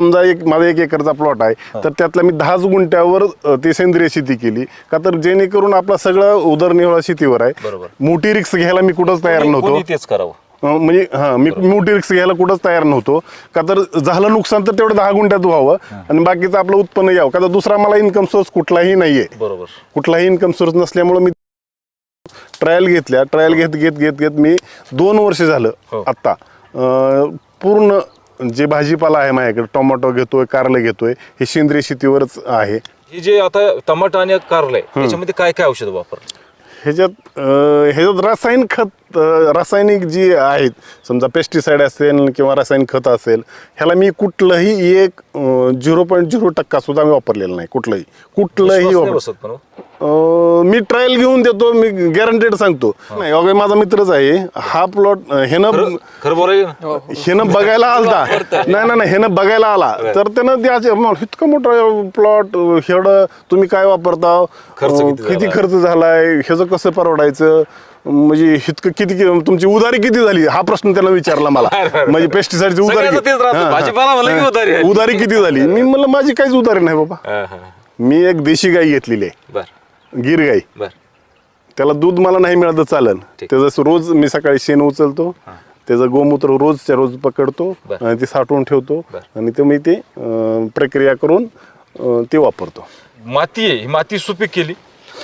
समजा एक माझा एक एकरचा प्लॉट आहे तर त्यातला मी दहाच गुंठ्यावर ती सेंद्रिय शेती केली. का तर जेणेकरून आपला सगळं उदरनिर्वाह शेतीवर आहे. बरोबर. मोठी रिक्स घ्यायला मी कुठंच तयार नव्हतो. कोणी तेच करावं. अ, म्हणजे हा मी मोठी रिक्स घ्यायला कुठंच तयार नव्हतो. का तर झालं नुकसान तर तेवढं दहा गुंठ्यात व्हावं आणि बाकीचं आपलं उत्पन्न यावं. का तर दुसरा मला इन्कम सोर्स कुठलाही नाहीये. बरोबर. कुठलाही इन्कम सोर्स नसल्यामुळं मी ट्रायल घेतल्या. ट्रायल घेत घेत घेत घेत मी दोन वर्ष झालं हो. आत्ता. अं, पूर्ण जे भाजीपाला आहे माझ्याकडे टोमॅटो घेतोय कारले घेतोय हे सेंद्रिय शेतीवरच आहे. हे जे आता टमाटा आणि कारलं आहे त्याच्यामध्ये काय काय औषधं वापर ह्याच्यात ह्याच्यात रासायनिक खत रासायनिक जी आहेत समजा पेस्टिसाईड असेल किंवा रासायनिक खत असेल ह्याला मी कुठलंही एक झिरो पॉईंट झिरो टक्का सुद्धा मी वापरलेलं नाही कुठलंही. कुठलंही वापर. अं, मी ट्रायल घेऊन देतो मी गॅरंटेड सांगतो. नाही अगं माझा मित्रच आहे हा प्लॉट ह्यानं खरं खरं बोलाय ना ह्यानं बघायला आलता. नाही नाही नाही ह्यानं बघायला आला. तर त्यानं द्यायचे मग इतकं मोठं प्लॉट एवढं तुम्ही काय वापरता खर्च अं, किती झाला? खर्च झालाय? ह्याचं कसं परवडायचं? म्हणजे इतकं किती कि- तुमची उधारी किती झाली? हा प्रश्न त्यानं विचारला मला. म्हणजे पेस्टिसाईडची उधारी सगळ्याचं तेच राहतं. हा, हा. भाजीपाला म्हणलं की हा. उधारी किती झाली? मी म्हणलं माझी काहीच उधारी नाही बाबा. हा, हा. मी एक देशी गाई घेतलेली आहे. बर. गिर गाई बर. त्याला दूध मला नाही मिळालं तर चालन. ठीक. त्याचं रोज मी सकाळी शेण उचलतो त्याचं गोमूत्र रोजच्या रोज पकडतो बरं. आणि ते साठवून ठेवतो बरं. आणि ते मी ते अं, प्रक्रिया करून अं, ते वापरतो. माती आहे ही माती सुपीक केली.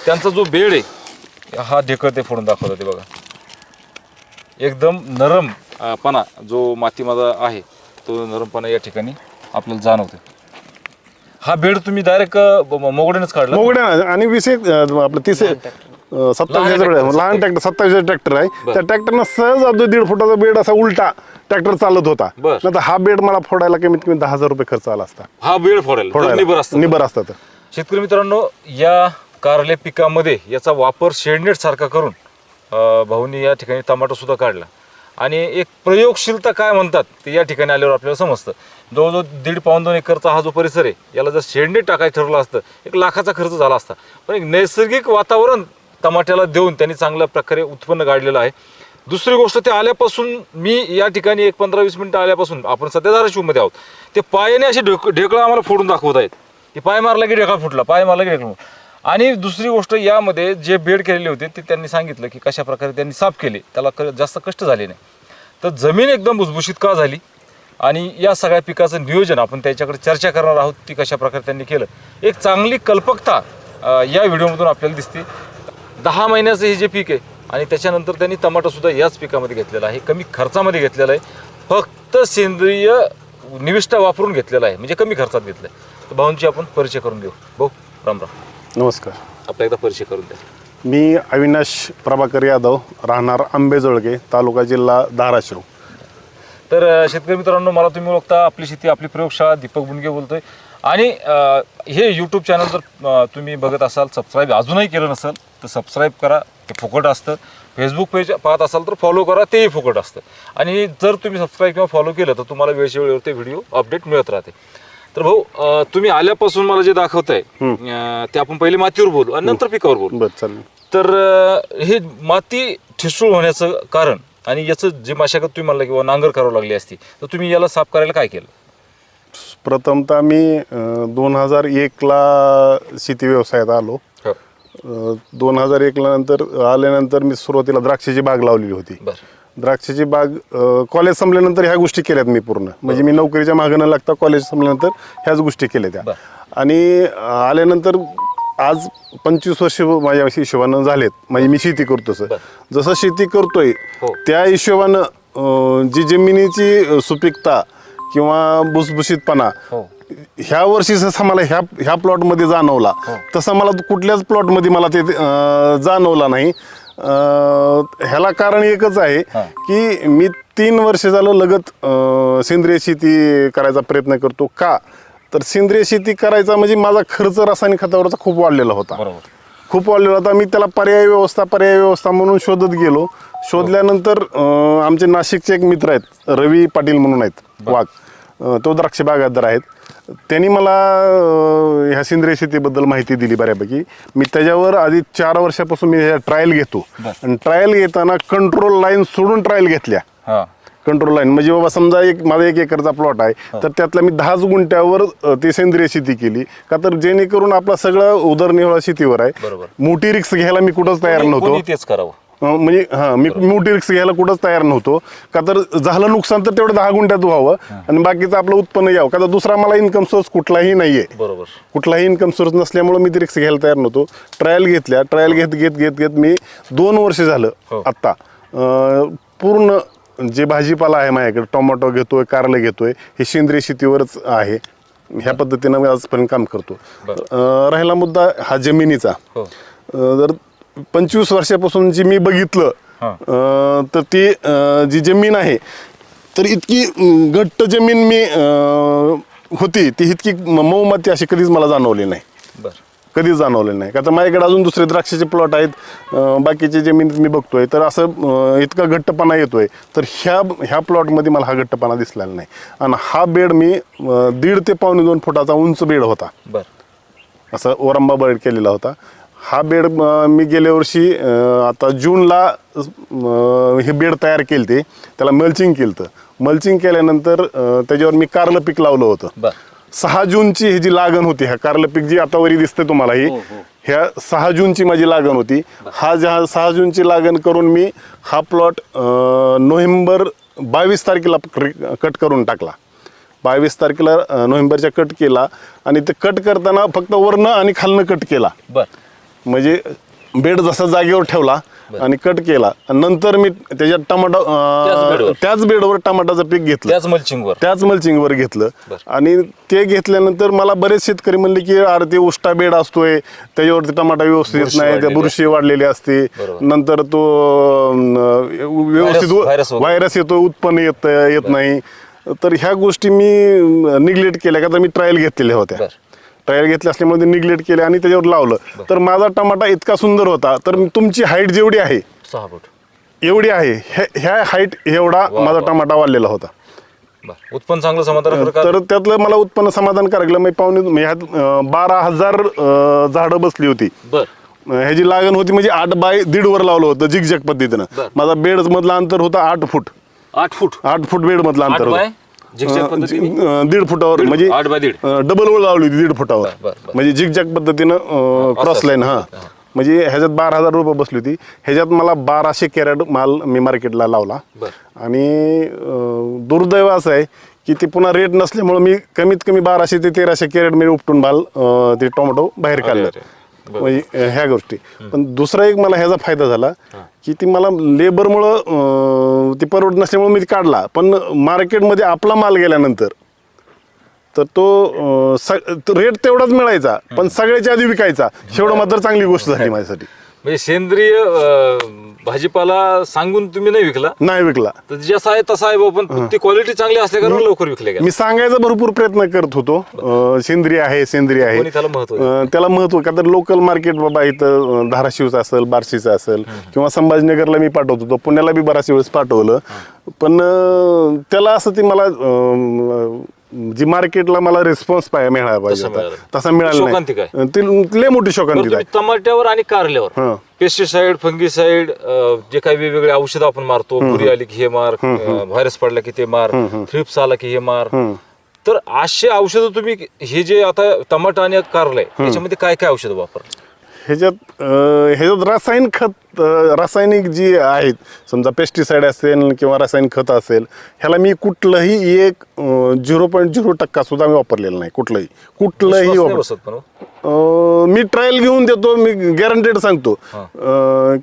त्यांचा जो बेड आहे हा ढेकळ ते फोडून दाखवलं ते बघा. एकदम नरम अं, पणा जो मातीमध्ये आहे तो नरमपणा या ठिकाणी आपल्याला जाणवतो हा बेड तुम्ही डायरेक्ट मोगड्यानेच काढला. मोगड्या आणि विशेष अं, आपलं तिसे सत्तावीस tractor, लहान ट्रॅक्टर सत्तावीस ट्रॅक्टर आहे. बरं. त्या ट्रॅक्टरनं सहज अगदी दीड फुटाचा बेड असा उलटा ट्रॅक्टर चालत होता. बरं. नाही हा बेड मला फोडायला कमीत कमी दहा हजार रुपये खर्च आला असता. हा बेड फोडायला. निबर असतं. निबर असतात शेतकरी मित्रांनो या कारले पिकामध्ये याचा वापर शेडनेट सारखा करून अं, भाऊनी या ठिकाणी टमाटो सुद्धा काढला. आणि एक प्रयोगशीलता काय म्हणतात ते या ठिकाणी आल्यावर आपल्याला समजतं. जवळजवळ दीड पाऊन दोन एकरचा हा जो परिसर आहे याला जर शेंडी टाकायचं ठरलं असतं एक लाखाचा खर्च झाला असता. पण एक नैसर्गिक वातावरण टमाट्याला देऊन त्यांनी चांगल्या प्रकारे उत्पन्न काढलेलं आहे. दुसरी गोष्ट ते आल्यापासून मी या ठिकाणी एक पंधरा वीस मिनटं आल्यापासून आपण सध्या धाराशिवमध्ये आहोत. ते पायाने असे ढेक ढेकळं आम्हाला फोडून दाखवत आहेत. की पाय मारला की ढेकळा फुटला पाय मारला की ढेकळा आणि दुसरी गोष्ट यामध्ये जे बेड केलेले होते ते त्यांनी सांगितलं की कशा प्रकारे त्यांनी साफ केले. त्याला क- जास्त कष्ट झाले नाही. तर जमीन एकदम भुसभुशीत का झाली? आणि या सगळ्या पिकाचं नियोजन आपण त्याच्याकडे चर्चा करणार आहोत ती कशा प्रकारे त्यांनी केलं. एक चांगली कल्पकता या व्हिडिओमधून आपल्याला दिसते. दहा महिन्याचं हे जे पीक आहे आणि त्याच्यानंतर त्यांनी टमाटो सुद्धा याच पिकामध्ये घेतलेला आहे कमी खर्चामध्ये घेतलेला आहे. फक्त सेंद्रिय निविष्ठा वापरून घेतलेला आहे म्हणजे कमी खर्चात घेतलं आहे तर भाऊंची आपण परिचय करून देऊ. भाऊ राम राम. नमस्कार. आपला एकदा परिचय करून द्या. मी अविनाश प्रभाकर यादव राहणार आंबेजोळगे तालुका जिल्हा धाराशिव. तर अ, शेतकरी मित्रांनो मला तुम्ही ओळखता आपली शेती आपली प्रयोगशाळा दीपक बुनगे बोलतोय. आणि अ, हे यूट्यूब चॅनल जर अ, तुम्ही बघत असाल सबस्क्राईब अजूनही केलं नसेल तर सबस्क्राईब करा. ते फुकट असतं. फेसबुक पेज पाहत असाल तर फॉलो करा तेही फुकट असतं. आणि जर तुम्ही सबस्क्राईब किंवा फॉलो केलं तर तुम्हाला वेळच्या वेळेवर ते व्हिडिओ अपडेट मिळत राहते. तर भाऊ अ, तुम्ही आल्यापासून मला जे दाखवताय अ, ते आपण पहिले मातीवर बोलू आणि नंतर पिकावर बोलू. बरं चालेल. तर अं, हे माती ठिसूळ होण्याचं कारण आणि याचं जे मशागत तुम्ही म्हणला किंवा नांगर करावं लागली असती तर तुम्ही याला साफ करायला काय केलं? प्रथमतः मी दोन हजार एकला शेती व्यवसायात आलो. हो. दोन हजार एकला नंतर आल्यानंतर मी सुरुवातीला द्राक्षाची बाग लावलेली होती. द्राक्षाची बाग कॉलेज संपल्यानंतर ह्या गोष्टी केल्यात मी पूर्ण. म्हणजे मी नोकरीच्या मागं न लागता कॉलेज संपल्यानंतर ह्याच गोष्टी केल्या त्या. आणि आल्यानंतर आज पंचवीस वर्ष माझ्या हिशोबानं झालेत म्हणजे मी शेती करतो सर. जसं शेती करतोय हो. त्या हिशोबानं जी जमिनीची सुपीकता किंवा भुसभुशीतपणा हो ह्या वर्षी जसा मला ह्या ह्या प्लॉटमध्ये जाणवला हो. तसा मला कुठल्याच प्लॉटमध्ये मला ते जाणवला नाही ह्याला कारण एकच आहे. की मी तीन वर्ष झालं लगत सेंद्रिय शेती करायचा प्रयत्न करतो का तर सेंद्रिय शेती करायचा म्हणजे माझा खर्च रासायनिक खतावरचा खूप वाढलेला होता. बरोबर. खूप वाढलेला होता. मी त्याला पर्याय व्यवस्था पर्याय व्यवस्था म्हणून शोधत गेलो. शोधल्यानंतर अं, आमचे नाशिकचे एक मित्र आहेत रवी पाटील म्हणून आहेत वाघ. अं, तो द्राक्ष बागायतदार आहेत. त्यांनी मला अं, ह्या सेंद्रिय शेतीबद्दल माहिती दिली बऱ्यापैकी. मी त्याच्यावर आधी चार वर्षापासून मी ह्या ट्रायल घेतो. बरं. आणि ट्रायल घेताना कंट्रोल लाईन सोडून ट्रायल घेतल्या. हा. कंट्रोल लाईन म्हणजे बाबा समजा एक माझा एक एकरचा प्लॉट आहे तर त्यातला मी दहाच गुंठ्यावर अ, ते सेंद्रिय शेती केली. का तर जेणेकरून आपला सगळं उदरनिर्वाह शेतीवर आहे. बरोबर. मोठी रिक्स घ्यायला मी कुठंच तयार नव्हतो. कोणी तेच करावं. अं, म्हणजे हा मी मोठी रिक्स घ्यायला कुठंच तयार नव्हतो. का तर झालं नुकसान तर तेवढं दहा गुंठ्यात व्हावं आणि बाकीचं आपलं उत्पन्न यावं. का तर दुसरा मला इन्कम सोर्स कुठलाही नाहीये. बरोबर. कुठलाही इन्कम सोर्स नसल्यामुळे मी ती रिक्स घ्यायला तयार नव्हतो. ट्रायल घेतल्या. ट्रायल घेत घेत घेत घेत मी दोन वर्ष झालं हो. आत्ता. अं, पूर्ण जे भाजीपाला आहे माझ्याकडे टोमॅटो घेतोय कारलं घेतोय हे सेंद्रिय शेतीवरच आहे. ह्या पद्धतीनं मी आजपर्यंत काम करतो. अं, राहिला मुद्दा हा जमिनीचा. हो. अं, जर पंचवीस वर्षापासून जी मी बघितलं हा. अं, तर ती अं, जी जमीन आहे तर इतकी अं, घट्ट जमीन मी अं, होती ती इतकी म- मऊ माती अशी कधीच मला जाणवली नाही. बर. कधीच जाणवले नाही. का तर माझ्याकडे अजून दुसरे द्राक्षाचे प्लॉट आहेत बाकीचे जमिनीत मी बघतोय तर असं इतका घट्टपणा येतोय. तर ह्या ह्या प्लॉटमध्ये मला हा घट्टपणा दिसलेला नाही. आणि हा बेड मी दीड ते पावणे दोन फुटाचा उंच बेड होता. बर. असा ओरंबा बेड केलेला होता. हा बेड मी गेल्या वर्षी आता जूनला हे बेड तयार केलं ते त्याला मल्चिंग केलं मल्चिंग केल्यानंतर त्याच्यावर मी कारलं पीक लावलं होतं. बर. सहा जूनची ही जी लागण होती ह्या कारलं पीक जी आता वरी दिसते तुम्हाला ही हो, हो. ह्या सहा जूनची माझी लागण होती. हा ज्या सहा जूनची लागण करून मी हा प्लॉट नोव्हेंबर बावीस तारखेला कट करून टाकला. बावीस तारखेला अं, नोव्हेंबरच्या कट केला आणि ते कट करताना फक्त वरनं आणि खालनं कट केला. बर. म्हणजे बेड जसा जागेवर ठेवला आणि कट केला. आणि नंतर मी त्याच्यात टमाटा त्याच अं, बेडवर? त्याच बेडवर टमाटाचं पीक घेतलं. त्याच मल्चिंगवर त्याच मल्चिंगवर घेतलं. आणि ते घेतल्यानंतर मला बरेच शेतकरी म्हणले की अरे ते उष्टा बेड असतोय. त्याच्यावरती टमाटा व्यवस्थित येत नाही. त्या बुरशी वाढलेली असते. नंतर तो अं, व्यवस्थित व्हायरस- व्हायरस वगैरे. व्हायरस येतो उत्पन्न येत येत नाही. तर ह्या गोष्टी मी निग्लेक्ट केल्या का तर मी ट्रायल घेतलेल्या होत्या. बरं. ट्रायल घेतल्या असल्यामुळे ते निग्लेक्ट केले आणि त्याच्यावर लावलं. तर माझा टमाटा इतका सुंदर होता. तर तुमची हाईट जेवढी आहे सहा फूट. एवढी आहे. ह्या हाईट एवढा माझा. टमाटा वाढलेला होता. उत्पन्न चांगलं समाधान तर त्यातलं मला उत्पन्न समाधान लागलं. मी पाहुणे बारा हजार झाडं बसली होती. ह्याची लागण होती म्हणजे आठ बाय दीड वर लावलं होतं झिकझॅक पद्धतीनं. माझा बेड मधला अंतर होता आठ फूट. आठ फूट. आठ फूट बेड मधला अंतर होतं. झिकझॅक अं, पद्धतीने? झि- अं, दीड फुटावर म्हणजे आठ बाय दीड. डबल ओळ लावली होती दीड फुटावर बरं. म्हणजे झिकझॅक पद्धतीनं क्रॉस लाईन. हा. म्हणजे ह्याच्यात बारा हजार रुपये बसली होती ह्याच्यात मला बाराशे कॅरेट माल मी मार्केटला लावला बरं. आणि अं, दुर्दैव असं आहे की ते पुन्हा रेट नसल्यामुळे मी कमीत कमी बाराशे ते तेराशे कॅरेट मी उपटून माल अं, ते टोमॅटो बाहेर काढलं अरे. म्हणजे ह्या गोष्टी. पण दुसरा एक मला ह्याचा फायदा झाला की ती मला लेबरमुळं ती परवडत नसल्यामुळे मी ती काढला. पण मार्केटमध्ये आपला माल गेल्यानंतर तर तो रेट तेवढाच मिळायचा पण सगळ्याच्या आधी विकायचा. शेवढं मात्र चांगली गोष्ट झाली माझ्यासाठी. म्हणजे सेंद्रिय भाजीपाला सांगून तुम्ही नाही विकला? नाही विकला. तर जसा आहे तसा आहे बाबा, पण ती क्वालिटी चांगली असल्या कारण लवकर विकले गेला. मी सांगायचा भरपूर प्रयत्न करत होतो. अं, सेंद्रिय आहे सेंद्रिय आहे. कोणी त्याला महत्त्व देत अं, त्याला महत्त्व का तर लोकल मार्केट बाबा इथं अं, धाराशिवचं असेल बार्शीचं असेल किंवा संभाजीनगरला मी पाठवत होतो. पुण्याला बी बराच वेळेस पाठवलं. पण अं, त्याला असं ती मला अं, जी मार्केटला मला रिस्पॉन्स पाहिजे मिळाला पाहिजे तसं होता. मिळालं. तसा मिळाला शोकांतिक नाही. ती लय मोठी बरं, शोकांतिक तुम्ही आहे टमाट्यावर आणि कारल्यावर. हं. पेस्टिसाइड फंगिसाइड जे काही वेगवेगळे औषधं आपण मारतो बुरी आली की हे मार व्हायरस पडला की ते मार थ्रिप्स आला की हे मार. तर असे औषधं तुम्ही हे जे आता टमाटा आणि कारलं आहे त्याच्यामध्ये काय काय औषधं वापर ह्याच्यात ह्याच्यात रासायनिक खत रासायनिक जी आहेत समजा पेस्टिसाईड असेल किंवा रासायनिक खत असेल ह्याला मी कुठलंही एक झिरो पॉईंट झिरो टक्का सुद्धा मी वापरलेलं नाही कुठलंही. कुठलंही वापर हो. मी ट्रायल घेऊन देतो मी गॅरंटेड सांगतो.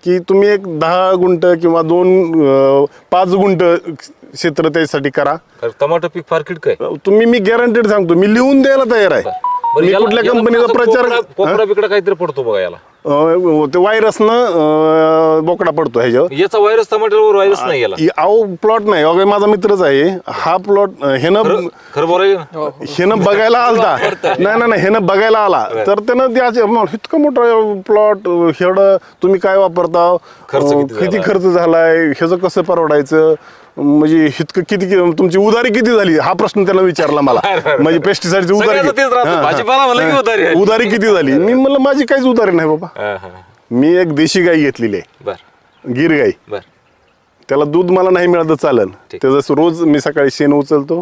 की तुम्ही एक दहा गुंट किंवा दोन पाच गुंट क्षेत्र त्यासाठी करा. टमाटो पीक फार किडक आहे. तुम्ही मी गॅरंटेड सांगतो मी लिहून द्यायला तयार आहे. बरं, मी याला- कुठल्या याला कंपनीचा असं प्रचार बिकडा काहीतरी पडतो बघा याला. अं, ते व्हायरसनं बोकडा पडतो ह्याच्यावर. याचा व्हायरस टमाट्यावर व्हायरस नाही याला. इ- अहो प्लॉट नाही. अगं माझा मित्रच आहे. हा प्लॉट ह्यानं खरं बोलायचं? ना? ह्यानं बघायला आलता. नाही नाही नाही. ह्यानं बघायला आला. तर त्यानं मग इतकं मोठं प्लॉट एवढं तुम्ही काय वापरता? खर्च किती किती झाला? खर्च झालाय? ह्याचं कसं परवडायचं? म्हणजे इतकं किती तुमची उधारी किती झाली हा प्रश्न त्यानं विचारला मला. म्हणजे पेस्टिसाइडची उधारी सगळ्याचं तेच राहतं. भाजीपाला म्हणलं की उधारी आहे. उधारी किती झाली मी म्हणलं माझी काहीच उधारी नाही बाबा हा, हा. मी एक देशी गाई घेतलेली आहे बर गिर गाई बर त्याला दूध मला नाही मिळालं तर चालेल ठीक. त्याचं रोज मी सकाळी शेण उचलतो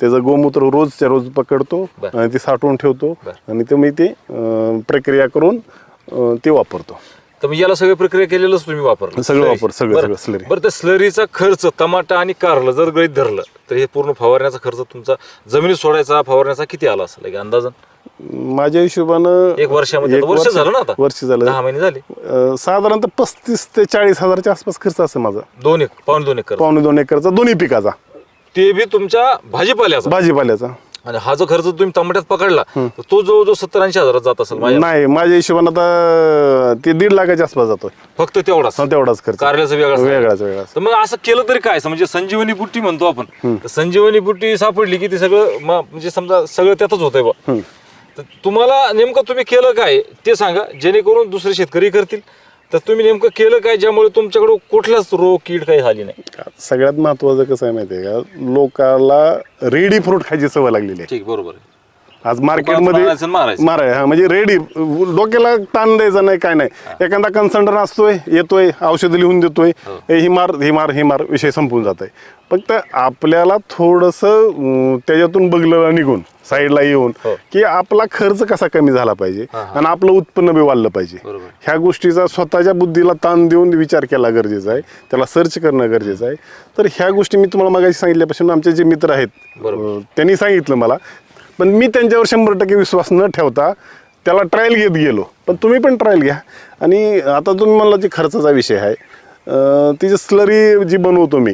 त्याचं गोमूत्र रोजच्या रोज पकडतो बरं. आणि ते साठवून ठेवतो बरं. आणि ते मी ते अं, प्रक्रिया करून अं, ते वापरतो तर मग याला सगळी प्रक्रिया केलेलंच तुम्ही वापरलं. सगळं. वापर- सगळं- बरं. सगळं slurry. बरं त्या स्लरीचा खर्च टमाटा आणि कारलं जर गळीत धरलं तर हे पूर्ण फवारण्याचा खर्च तुमचा जमिनीत सोडायचा फवारण्याचा किती आला असेल? एक अंदाजन? माझ्या हिशोबानं एक वर्षामध्ये? एक आता वर्ष झालं ना आता? वर्ष झालं. दहा महिने झाले. अं, साधारणतः पस्तीस ते चाळीस हजारच्या आसपास खर्च असेल माझा. दोन एक पाऊन दोन एकर. पावणे दोन एकरचा दोन्ही पिकाचा. ते बी तुमच्या भाजीपाल्याचा? भाजीपाल्याचा. आणि हा जो खर्च तुम्ही टमाट्यात पकडला तर तो जवळजवळ सत्तर ऐंशी हजारात जात असेल माझ्या नाही माझ्या हिशोबानं आता ते दीड लाखाच्या आसपास जातोय. फक्त तेवढाच? हा, तेवढाच खर्च. कारल्याचा वेगळा वेगळाच वेगळाच. तर मग असं केलं तरी काय? म्हणजे संजीवनी बुट्टी म्हणतो आपण. तर संजीवनी बुट्टी सापडली की ते सगळं म- म्हणजे समजा सगळं त्यातच होतंय बा. तर तुम्हाला नेमकं तुम्ही केलं काय? ते सांगा. जेणेकरून दुसरे शेतकरी करतील. तर तुम्ही नेमकं केलं काय ज्यामुळे तुमच्याकडे कुठलाच रोग कीड काही झाली नाही? सगळ्यात महत्वाचं कसं आहे माहितीये का? लोकाला रेडी फ्रूट खायची सवय लागलेली आहे. ठीक बरोबर आहे. आज मार्केटमध्ये मारायचं आणि मारायचं. माराय हा म्हणजे रेडी डोक्याला ताण द्यायचा नाही काय नाही. एखादा कन्सल्टंट असतोय येतोय औषध लिहून देतोय ए, ही मार ही मार ही मार विषय संपून जात आहे फक्त आपल्याला थोडस त्याच्यातून बघलं निघून. साईडला येऊन हो. की आपला खर्च कसा कमी झाला पाहिजे आणि आपलं उत्पन्न बी वाढलं पाहिजे. ह्या गोष्टीचा स्वतःच्या बुद्धीला ताण देऊन विचार केला गरजेचा आहे. त्याला सर्च करणं गरजेचं आहे. तर ह्या गोष्टी मी तुम्हाला मागाशी सांगितल्यापासून आमचे जे मित्र आहेत त्यांनी सांगितलं मला. पण मी त्यांच्यावर शंभर टक्के विश्वास न ठेवता त्याला ट्रायल घेत गेलो. पण तुम्ही पण ट्रायल घ्या. आणि आता तुम्ही म्हणला जी खर्चाचा विषय आहे. अं, ती जी स्लरी जी बनवतो मी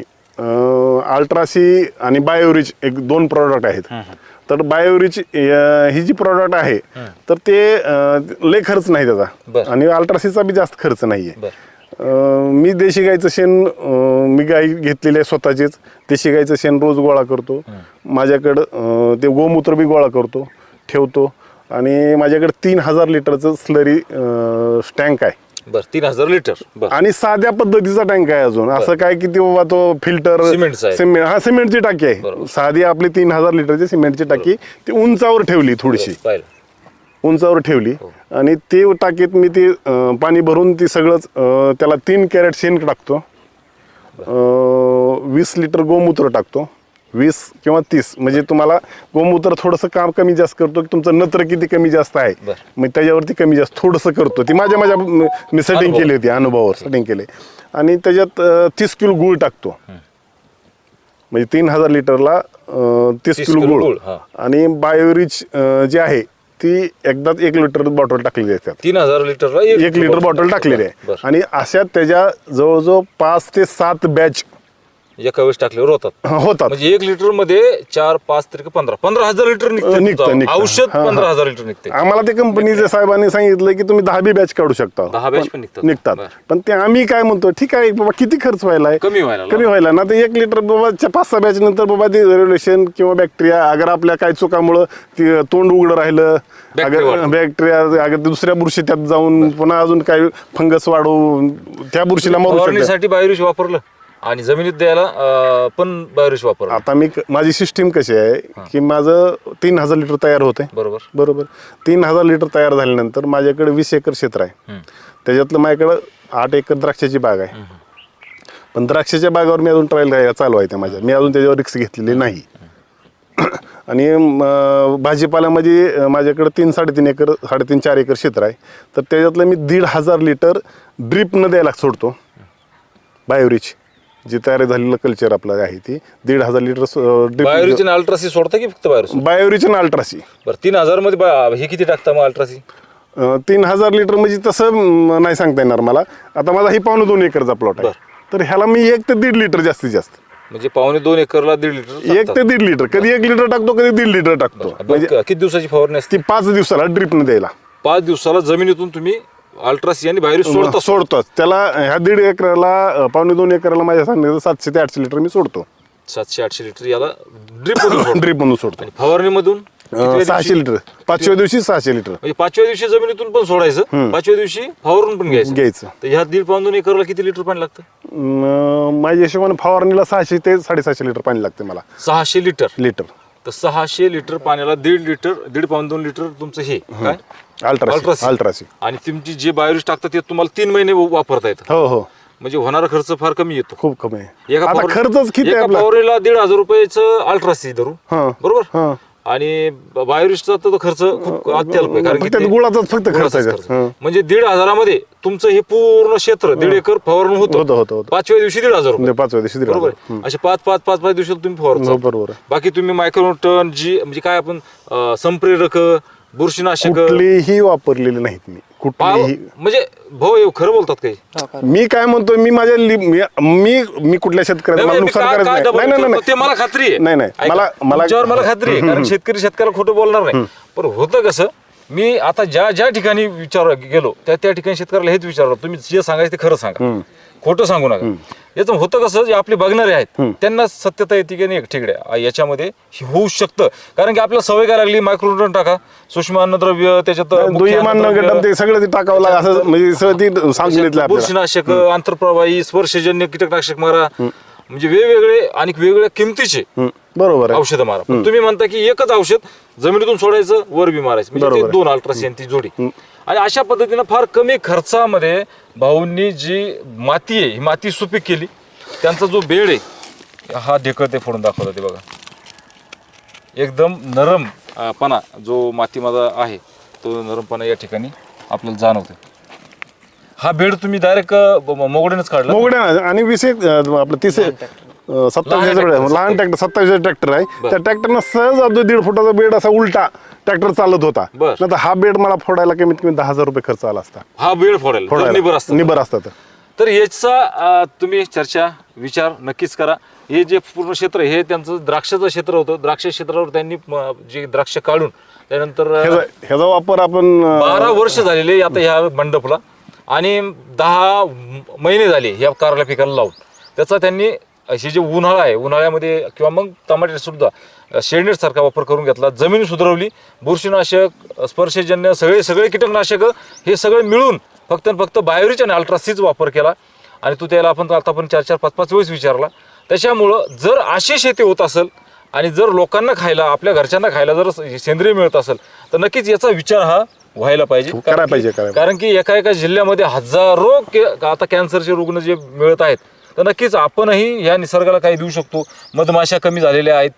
अल्ट्रासी आणि बायोरिच एक दोन प्रॉडक्ट आहेत. तर बायोरिच ही जी प्रॉडक्ट आहे तर ते लय खर्च नाही त्याचा. आणि अल्ट्रासीचा बी जास्त खर्च नाही आहे मी देशी गाईचं शेण मी गाई घेतलेली आहे स्वतःचीच. देशी गाईचं शेण रोज गोळा करतो. माझ्याकडं ते गोमूत्र बी गोळा करतो ठेवतो. आणि माझ्याकडे तीन हजार लिटरचं स्लरी टँक आहे. बरं तीन हजार लिटर. बरं. आणि साध्या पद्धतीचा टँक आहे अजून. असं काय की ते बाबा तो फिल्टर सिमेंटचा आहे. सिमेंट हा सिमेंटची टाकी आहे. साधी आपली तीन हजार लिटरची सिमेंटची टाकी. ती उंचावर ठेवली थोडीशी. पाहिलं. उंचावर ठेवली. हो. आणि ते टाकीत मी ते अं, पाणी भरून ती सगळंच अं, त्याला तीन कॅरेट शेण टाकतो. अं, वीस लिटर गोमूत्र टाकतो. वीस किंवा तीस. म्हणजे तुम्हाला गोमूत्र थोडंसं काम कमी जास्त करतो की तुमचं नत्र किती कमी जास्त आहे बरं. मग त्याच्यावरती कमी जास्त थोडंसं करतो. ती माझ्या माझ्या म- मी सेटिंग. केली होती अनुभवावर सेटिंग केले. आणि त्याच्यात अं, तीस किलो गुळ टाकतो. म्हणजे तीन हजार लिटरला अं, तीस 30 किलो किलो गुळ. गुळ, हा. आणि बायोरिच जी आहे ती एकदाच एक लिटर बॉटल टाकलेली आहे त्यात. तीन हजार लिटरला एक लिटर बॉटल टाकलेली आहे. बरं. आणि अशा त्याच्या जवळजवळ पाच ते सात बॅच एका वेळेस टाकल्यावर होतात होतात. म्हणजे एक लिटरमध्ये चार पाच तरी पंधरा. पंधरा हजार लिटर निघते. औषध हा, हा. पंधरा हजार लिटर निघते. आम्हाला ते कंपनीच्या साहेबांनी सांगितलं की तुम्ही दहा बी बॅच काढू शकता. दहा batch पण निघतात. निघतात. बरं. पण ते आम्ही काय म्हणतो ठीक आहे बाबा किती खर्च व्हायला आहे? कमी व्हायला कमी व्हायला ना ते एक लिटर बाबा च्या पाच सहा बॅच नंतर बाबा ते रेग्युलेशन किंवा बॅक्टेरिया अगर आपल्या काही चुकामुळं ते तोंड उघडं राहिलं Bacteria अगर वाढतो. बॅक्टेरिया अगर दुसऱ्या बुरशी त्यात जाऊन पुन्हा अजून काही फंगस वाढवून त्या बुरशीला मारू फवारणीसाठी बायोरिश वापरलं. आणि जमिनीत द्यायला पण बायोरिश वापरलं. आता मी माझी सिस्टीम कशी आहे की माझं तीन हजार लिटर तयार होते बरोबर. बरोबर. तीन हजार लिटर तयार झाल्यानंतर माझ्याकडे वीस एकर क्षेत्र आहे. त्याच्यातलं माझ्याकडं आठ एकर द्राक्षाची बाग आहे. पण द्राक्षाच्या बागावर मी अजून ट्रायल चालू आहे त्या माझ्या. मी अजून त्याच्यावर रिक्स घेतलेली नाही. आणि भाजीपाल्यामध्ये माझ्याकडे तीन साडेतीन एकर साडेतीन चार एकर क्षेत्र आहे. तर त्याच्यातलं मी दीड हजार लिटर ड्रीपनं द्यायला सोडतो. बायोरिच. जी तयार झालेलं कल्चर आपलं आहे ती दीड हजार लिटर आणि अल्ट्रासी सोडता की फक्त बायोरिच बायोरिच आणि अल्ट्रासी. बरं तीन हजारमध्ये बा- हे किती टाकता मग अल्ट्रासी? तीन हजार लिटर म्हणजे तसं म, नाही सांगता येणार मला. आता माझा ही पावणे दोन एकरचा प्लॉट आहे. तर ह्याला मी एक ते दीड लिटर जास्तीत जास्त. म्हणजे पावणे दोन एकरला दीड लिटर एक ते दीड लिटर कधी एक लिटर टाकतो कधी दीड लिटर टाकतो. म्हणजे किती दिवसाची फवारणी असते? ती पाच दिवसाला ड्रिपनं द्यायला. पाच दिवसाला जमिनीतून तुम्ही अल्ट्रासी आणि बायोरिच सोडता. सोडतोच. त्याला ह्या दीड एकराला पावणे दोन एकराला माझ्या सांगण्याचं सातशे ते आठशे लिटर मी सोडतो. सातशे आठशे लिटर याला ड्रिप ड्रिप म्हणून सोडतो. आणि फवारणीमधून सहाशे? लिटर. पाचव्या दिवशी सहाशे लिटर. म्हणजे पाचव्या दिवशी जमिनीतून पण सोडायचं पाचव्या दिवशी फवारून पण घ्यायचं. घ्यायचं. तर ह्या दीड पाऊन दोन एकरला किती लिटर पाणी लागतं? माझ्या हिशोबाने फवारणीला सहाशे ते साडेसहाशे लिटर पाणी लागते मला. सहाशे लिटर. लिटर. तर सहाशे लिटर पाण्याला दीड लिटर दीड पाऊन दोन लिटर तुमचं हे काय? अल्ट्रासी अल्ट्रासी. आणि तुमची जे बायोरिज टाकतात ते तुम्हाला तीन महिने वापरता येतं. हो हो. म्हणजे होणारा खर्च फार कमी येतो. खूप कमी आहे. एका आता खर्चच किती आहे एका आपला फवारणीला दीड हजार रुपयाचं अल्ट्रासी धरू. हा. बरोबर? हा. आणि बायोरिस्टचा तर तो खर्च खूप अत्यल्प आहे कारण की फक्त त्यात ते- गुळाचाच फक्त खर्च गुळाचाच आहे. खर्च. हं. म्हणजे दीड हजारामध्ये तुमचं हे पूर्ण क्षेत्र दीड एकर फवारण होतं, होतं. पाचव्या दिवशी दीड हजार रुपये. म्हणजे पाचव्या दिवशी दिला बरोबर. आहे. असे पाच पाच पाच पाच दिवसात तुम्ही फवारता हो, बरोबर आहे. बाकी तुम्ही मायक्रोटन जी म्हणजे काय आपण अं, संप्रेरक बुरशीनाशक. कुठलीही वापरलेली नाहीत मी. कुठलीही. म्हणजे भाऊ हे खरं बोलतात काही? मी काय म्हणतोय मी माझ्या लि- मी मी मी कुठल्या शेतकऱ्याला नाही, मला नुकसान करायचं काय नाही. नाही नाही नाही. ते मला खात्री आहे. नाही, नाही. ऐका, मला- मला- तुमच्यावर मला खात्री आहे कारण शेतकरी शेतकऱ्याला खोटं बोलणार नाही. पण होतं कसं मी आता ज्या ज्या ठिकाणी विचार गेलो त्या त्या ठिकाणी शेतकऱ्याला हेच विचारलं. तुम्ही जे सांगायचं ते खरं सांगा. खोटं सांगू नका. याचं होतं कसं जे आपले बघणारे आहेत त्यांना सत्यता येते की नाही ठीक आहे याच्यामध्ये होऊ शकतं. कारण की आपल्याला सवय काय लागली मायक्रोन्यूट्रन टाका. सूक्ष्म अन्नद्रव्य त्याच्यात ते सगळं ते टाकावं लागलं असं म्हणजे बुरशीनाशक आंतरप्रवाही स्पर्शजन्य कीटकनाशक मारा. म्हणजे वेगवेगळे आणि वेगवेगळ्या किमतीचे बरोबर आहे. औषधं मारा. पण तुम्ही म्हणता की एकच औषध जमिनीतून सोडायचं वर बी मारायचं. म्हणजे बरोबर ते आहे. दोन अल्ट्रासेन ती जोडी. आणि अशा पद्धतीनं फार कमी खर्चामध्ये भाऊंनी जी माती आहे ही माती सुपीक केली. त्यांचा जो बेड आहे हा ढेकळ ते फोडून दाखवतात ते बघा. एकदम नरम अं, पणा जो माती माझा आहे तो नरमपणा या ठिकाणी आपल्याला जाणवतो हा बेड तुम्ही डायरेक्ट मोगड्यानेच काढला. मोगड्या आणि वीस एक अं, आपलं तीस एक, अं, सत्तावीस लहान हजार tractor, लहान ट्रॅक्टर सत्तावीस ट्रॅक्टर आहे. त्या ट्रॅक्टरनं सहज अगदी दीड फुटाचा बेड असा उलटा ट्रॅक्टर चालत होता. बरं. नाही हा बेड मला फोडायला कमीत कमी दहा हजार रुपये खर्च आला असता. हा बेड फोडायला. जर निबर असतं. निबर असतात तर. याचा अं, तुम्ही चर्चा विचार नक्कीच करा. हे जे पूर्ण क्षेत्र आहे, हे त्यांचं द्राक्षाचं क्षेत्र होतं. द्राक्ष क्षेत्रावर त्यांनी म, जे द्राक्ष काढून त्यानंतर अं, ह्याचा ह्याचा वापर आपण अं, बारा वर्ष झालेले आता ह्या मंडपला. आणि दहा महिने झाले ह्या कारला पिकाला लावून. त्याचा त्यांनी हे जे उन्हाळा आहे उन्हाळ्यामध्ये किंवा मग टमाट्यासुद्धा सुद्धा वापर करून घेतला जमीन सुधारवली बुरशीनाशक स्पर्शजन्य सगळे सगळे कीटकनाशकं हे सगळे मिळून फक्त आणि फक्त बायोरिच आणि अल्ट्रासीच वापर केला. आणि तू त्याला आपण आता आपण चार चार पाच पाच वेळेस विचारला. त्याच्यामुळं जर अशी शेती होत असेल आणि जर लोकांना खायला आपल्या घरच्यांना खायला जर सेंद्रिय मिळत असेल तर नक्कीच याचा विचार हा व्हायला पाहिजे. करायला कारण की- पाहिजे, करायला कारण की एका एका जिल्ह्यामध्ये हजारो के- आता कॅन्सरचे रुग्ण जे मिळत आहेत तर नक्कीच आपणही ह्या निसर्गाला काही देऊ शकतो. मधमाशा कमी झालेल्या आहेत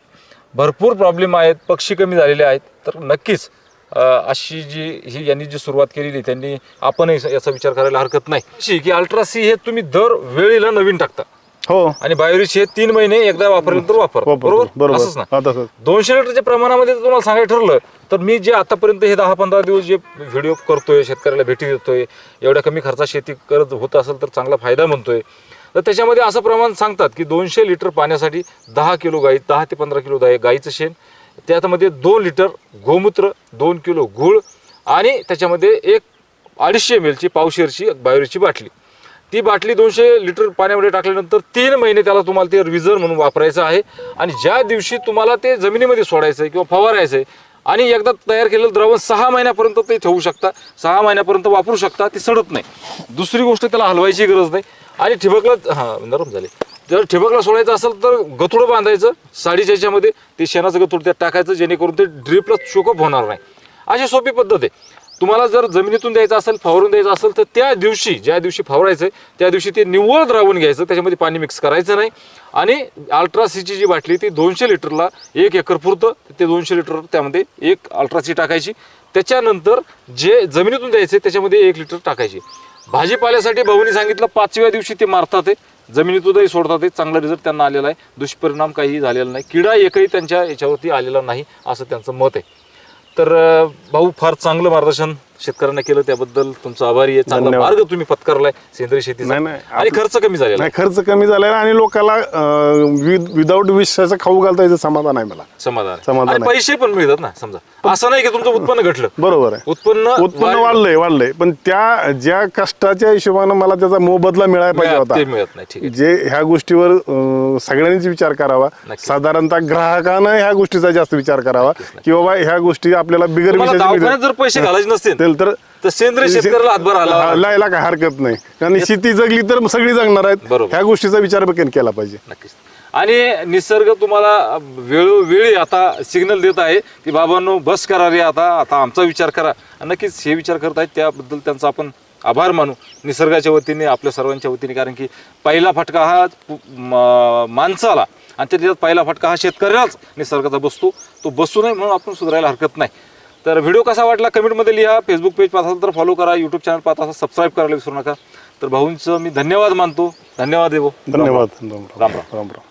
भरपूर प्रॉब्लेम आहेत पक्षी कमी झालेले आहेत. तर नक्कीच अं, अशी जी ही यांनी जी सुरुवात केलेली त्यांनी आपणही याचा विचार करायला हरकत नाही. अशी की अल्ट्रासी हे तुम्ही दर वेळेला नवीन टाकता. हो आणि बायोरिच हे तीन महिने एकदा वापरल्यानंतर वापर वापरतो. बरोबर बरोबर. असंच ना हा, तसंच. दोनशे लिटरच्या प्रमाणामध्ये जर तुम्हाला सांगायचं ठरलं तर मी जे आतापर्यंत हे दहा पंधरा दिवस जे व्हिडिओ करतोय शेतकऱ्याला भेटी देतोय एवढ्या कमी खर्चात शेती करत होत असेल तर चांगला फायदा म्हणतोय तर त्याच्यामध्ये असं प्रमाण सांगतात की दोनशे लिटर पाण्यासाठी दहा किलो गाई दहा ते पंधरा किलो गाई गाईचं शेण त्यामध्ये दोन लिटर गोमूत्र दोन किलो गूळ आणि त्याच्यामध्ये एक अडीचशे एम एलची पावशेरची बायोरीची बाटली ती बाटली दोनशे लिटर पाण्यामध्ये टाकल्यानंतर तीन महिने त्याला तुम्हाला ते रिझर्व म्हणून वापरायचं आहे. आणि ज्या दिवशी तुम्हाला ते जमिनीमध्ये सोडायचं आहे किंवा फवारायचं आहे आणि एकदा तयार केलेलं द्रावण सहा महिन्यापर्यंत ते ठेवू शकता सहा महिन्यापर्यंत वापरू शकता ते सडत नाही. दुसरी गोष्ट त्याला हलवायची गरज नाही. आणि ठिबकला हां नरम झाले. जर ठिबकला सोडायचं असेल तर गथुडं बांधायचं साडीच्या याच्यामध्ये ते शेणाचं गथुड त्यात टाकायचं जेणेकरून ते ड्रिपला चोकअप होणार नाही. अशी सोपी पद्धत आहे. तुम्हाला जर जमिनीतून द्यायचं असेल फवारून द्यायचं असेल तर त्या दिवशी ज्या दिवशी फवारायचं आहे त्या दिवशी ते निव्वळ द्रावण घ्यायचं त्याच्यामध्ये पाणी मिक्स करायचं नाही. आणि अल्ट्रासीची जी बाटली ती दोनशे लिटरला एक एकर पुरतं ते दोनशे लिटर त्यामध्ये एक अल्ट्रासी टाकायची. त्याच्यानंतर जे जमिनीतून द्यायचे त्याच्यामध्ये एक लिटर टाकायची. भाजीपाल्यासाठी भाऊनी सांगितलं पाचव्या दिवशी ते मारतात ते. जमिनीतूनही सोडतात ते. चांगला रिझल्ट त्यांना आलेला आहे. दुष्परिणाम काहीही झालेला नाही. किडा एकही त्यांच्या याच्यावरती आलेला नाही असं त्यांचं मत आहे. तर भाऊ फार चांगलं मार्गदर्शन शेतकऱ्यांना केलं त्याबद्दल तुमचं आभारी आहे. चांगला. मार्ग तुम्ही पत्करलाय सेंद्रिय शेतीचा. नाही, नाही. आणि खर्च कमी झालेला नाही खर्च कमी झालेला आणि लोकांना विदाऊट विषयाचं खाऊ घालता याचं समाधान आहे मला. समाधान समाधान आणि आहे. पैसे पण मिळतात ना समजा. असं नाही की तुमचं उत्पन्न घटलं. बरोबर आहे. उत्पन्न उत्पन्न वाढ- वाढलंय वाढलंय. पण त्या ज्या कष्टाच्या हिशोबानं मला त्याचा मोबदला मिळायला पाहिजे मिळत- ते होता मिळत नाही ठीक आहे. जे ह्या गोष्टीवर अं, सगळ्यांनीच विचार करावा. नक्की. साधारणतः ग्राहकानं ह्या गोष्टीचा जास्त विचार करावा. की बाबा ह्या गोष्टी आपल्याला बिगर तुम्हाला विषयाच्या दवाखान्यात जर पैसे घालायचे नसतील मिळतील तर तर सेंद्रिय शेतकऱ्याला हातभार आला. लायला काय हरकत नाही. कारण शेती जगली तर सगळी जगणार आहेत. बरोबर. ह्या गोष्टीचा विचार पण केला पाहिजे. नक्कीच. आणि निसर्ग तुम्हाला वेळोवेळी आता सिग्नल देत आहे की बाबांनो बस करा रे आता. आता आमचा विचार करा. आणि नक्कीच हे विचार करत आहेत त्याबद्दल त्यांचा आपण आभार मानू निसर्गाच्या वतीने आपल्या सर्वांच्या वतीने. कारण की पहिला फटका हा म- माणसाला. आणि त्याच्यात पहिला फटका हा शेतकऱ्यालाच निसर्गाचा बसतो. तो बसू नये म्हणून आपण सुधारायला हरकत नाही. तर व्हिडिओ कसा वाटला कमेंटमध्ये लिहा. फेसबुक पेज पाहत असाल तर फॉलो करा. यूट्यूब चॅनल पाहत असाल सबस्क्राईब करायला विसरू नका. तर भाऊंचं मी धन्यवाद मानतो. धन्यवाद देवो. धन्यवाद. राम राम राम. राम राम.